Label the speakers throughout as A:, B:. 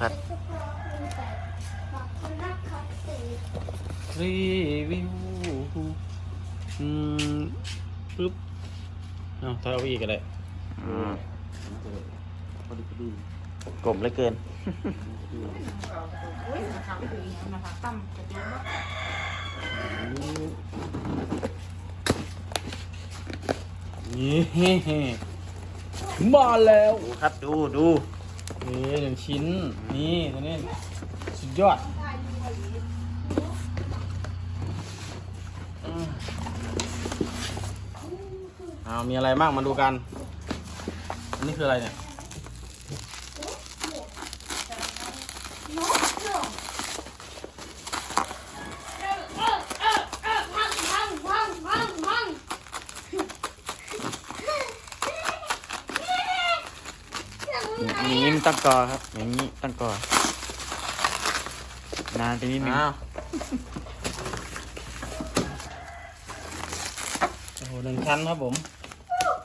A: ครับ
B: รีวิวอืมปึ๊บเอาถ้าเอาอีกก็ได้
A: อืม
B: พอดีพอดี
A: กลมเหลือเกิน
C: อุ้ยมาทำคือมาทำตั้มกระดิ่งเนาะ
B: นี่มาแล้ว
A: ดูครับดูดู
B: นี่หนึ่งชิ้น นี่ตัวนี้สุดยอดอืมเอามีอะไรบ้างมาดูกัน อันนี้คืออะไรเนี่ย
A: อย่างนี้มันต้องกอครับ อย่างนี้ต้องกอ นานไปนิดนึง
B: อ้าวโอ้โหหนึ่งชั้นครับผม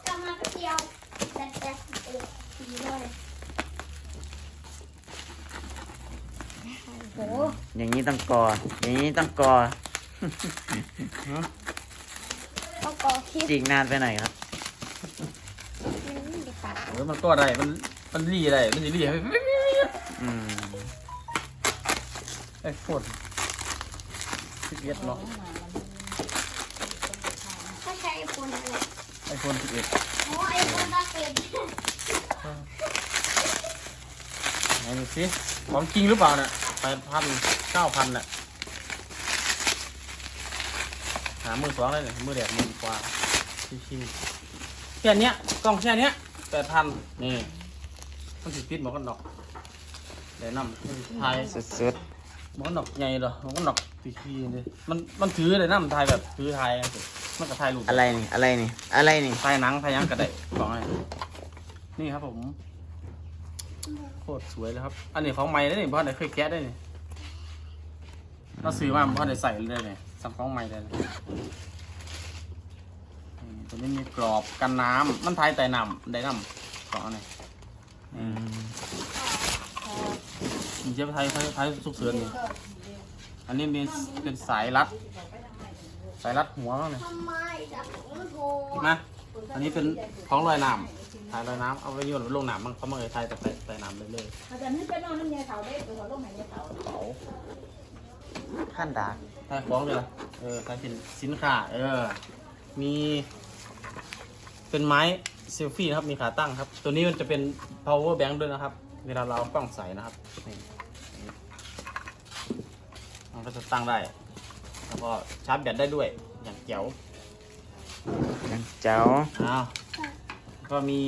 D: กำลังเดียวแต่แต่เออสีเลยโอ้โห
A: อย่างนี้ต้องกอ อย่างนี้ต้องกอ
D: ต้องกอคลิป
A: จิกนานไปหน่อยครับ
D: นี่ดีกว่า
B: โอ้ยมันก็อะไรมัน มันรีอะไรมันจะรีให้
A: อืม
B: ไอ้โคตรสิบเอ็ดเนาะ
D: ถ้าใช้ไอโฟนอะไร
B: ไอโฟนสิบเอ็ด
D: โอ้ไอโฟนตาเป็น
B: ไหนดูสิของจริงหรือเปล่าเนี่ยแปดพันเก้าพันน่ะหามือสองเลยเนี่ยมือแดดมือกว่าชิวๆแค่เนี้ยกล่องแค่เนี้ยแปดพันนี่ มันสิปิดหมวกกันดอกเดี๋ยวนำไทย
A: สุด
B: หมวกกันดอกใหญ่เหรอหมวกกันดอกตีขี้เลยมันมันถือเลยนะมันไทยแบบถือไทยอะมันก็ไทยรูป
A: ๆอะไรนี่อะไรนี่อะไรนี่
B: ไทยหนังไทยยังกระไดกล่องไอ้นี่ครับผมโคตรสวยเลยครับ อันนี้ของใหม่เลยนี่พ่อไหนเคยแกะได้นี่เราซื้อมาพ่อไหนใส่เลยเนี่ยสั่งของใหม่เลยนี่ตัวนี้มีกรอบกันน้ำมันไทยแต่น้ำได้น้ำกล่องอันนี้
A: อืม
B: เชือกไทยไทยไทยสุกเสือนนี่อันนี้มีเป็นสายรัด สายรัดหัวมั้งเนี่ย
D: มดับมันโทร
B: นะอันนี้เป็นของลอยน้ำถ่ายลอยน้ำเอาไปโยนลงน้ำมันเขามาเลยไทยแต่ใส่ใส่น้ำเลยเลย
C: อาจารย์นี่ไปนอนน้ำยาเสาได้ตัวลงไหนยาเสา
B: เขา
A: ขั้นดา
B: ถ่ายของเลยล่ะเออถ่ายสินสินค้าเออ มี เป็นไม้ เซลฟี่นะครับมีขาตั้งครับ ตัวนี้มันจะเป็น power bank ด้วยนะครับ เวลาเราเอากล้องใส่นะครับนี่มันก็จะตั้งได้ แล้วก็ชาร์จแบตได้ด้วยอย่างเจ๋ว
A: ยังเจ้า
B: อ้าวก็มี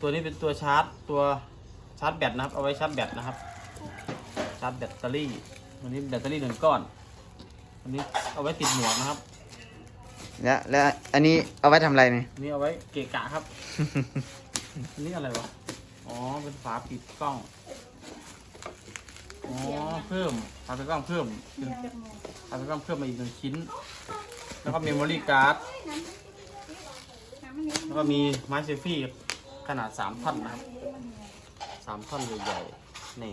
B: ตัวนี้เป็นตัวชาร์จตัวชาร์จแบตนะครับ เอาไว้ชาร์จแบตนะครับ ชาร์จแบตเตอรี่ตัวนี้แบตเตอรี่หนึ่งก้อนอันนี้เอาไว้ติดหมวกนะครับ
A: แล้วแล้วอันนี้เอาไว้ทำอะไรนี่
B: อันนี้เอาไว้เกะกะครับ อันนี้อะไรวะ อ๋อ เป็นฝาปิดกล้อง อ๋อ เพิ่มฝาปิดกล้องเพิ่มเป็นฝาปิดกล้องเพิ่มมาอีกหนึ่งชิ้น แล้วก็เมมโมรี่การ์ด แล้วก็มีไม้เซลฟี่ขนาดสามท่อนนะครับสามท่อนใหญ่ๆ นี่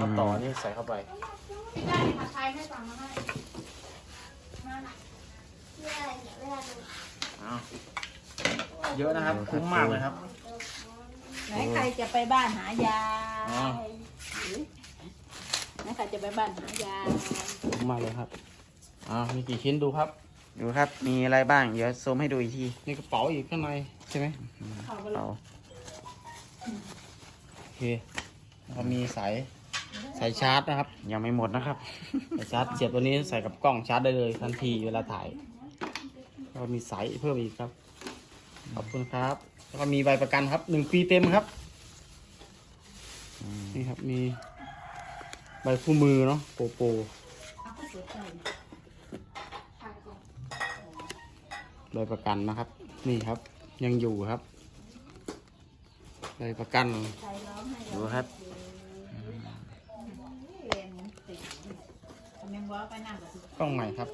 B: ก็ต่อนี่ใส่เข้าไป
C: ได้มาใช้ให้ฟังมาให้มา
D: เวลาเนี่ยเวลาดู
B: อ้าว เยอะนะครับ คุ้มมากเลยครับ
C: ไหนใครจะไปบ้านหายา
B: อ๋อ
C: ไหนใครจะไปบ้านหายา
B: คุ้มมากเลยครับอ้าวมีกี่ชิ้นดูครับ
A: ดูครับ มีอะไรบ้าง เดี๋ยวซูมให้ดูอีกที
B: นี่กระเป๋าอีกข้างในใช่ไหม
C: เขาไป
A: เอา
B: โอเคแล้วก็มีสายสายชาร์จนะครับ
A: ยังไม่หมดนะครับ
B: สายชาร์จเสียบตัวนี้ใส่กับกล้องชาร์จได้เลยทันทีเวลาถ่ายแล้วก็มีสายเพิ่มอีกครับ ขอบคุณครับ แล้วก็มีใบประกันครับหนึ่งปีเต็มครับ นี่ครับมีใบคู่มือเนาะโปโปใบประกันนะครับ นี่ครับ ยังอยู่ครับใบประกัน
A: ดูครับ
C: ต้
B: องใหม่ครับ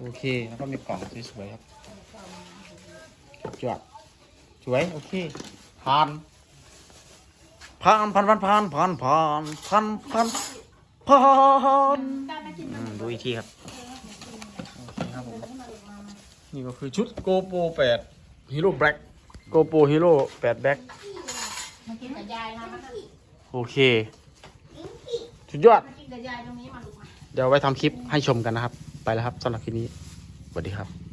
B: โอเค แล้วก็มีกล่องสวยๆครับจวดสวย โอเค ผ่าน ผ่านผ่านผ่านผ่านผ่านผ่านผ่านผ่านผ่าน
A: อืมดูอีกทีครับ
B: นี่ก็คือชุดโกโปร8ฮีโร่แบล็กโกโปรฮีโร่8แบล็ก
C: มากินกับยายนะมา
B: โอเค สุดยอด
C: กินกับยายตรงนี้มาลูกมา
B: เดี๋ยวไว้ทำคลิปให้ชมกันนะครับ แล้วครับสำหรับคลิปนี้สวัสดีครับ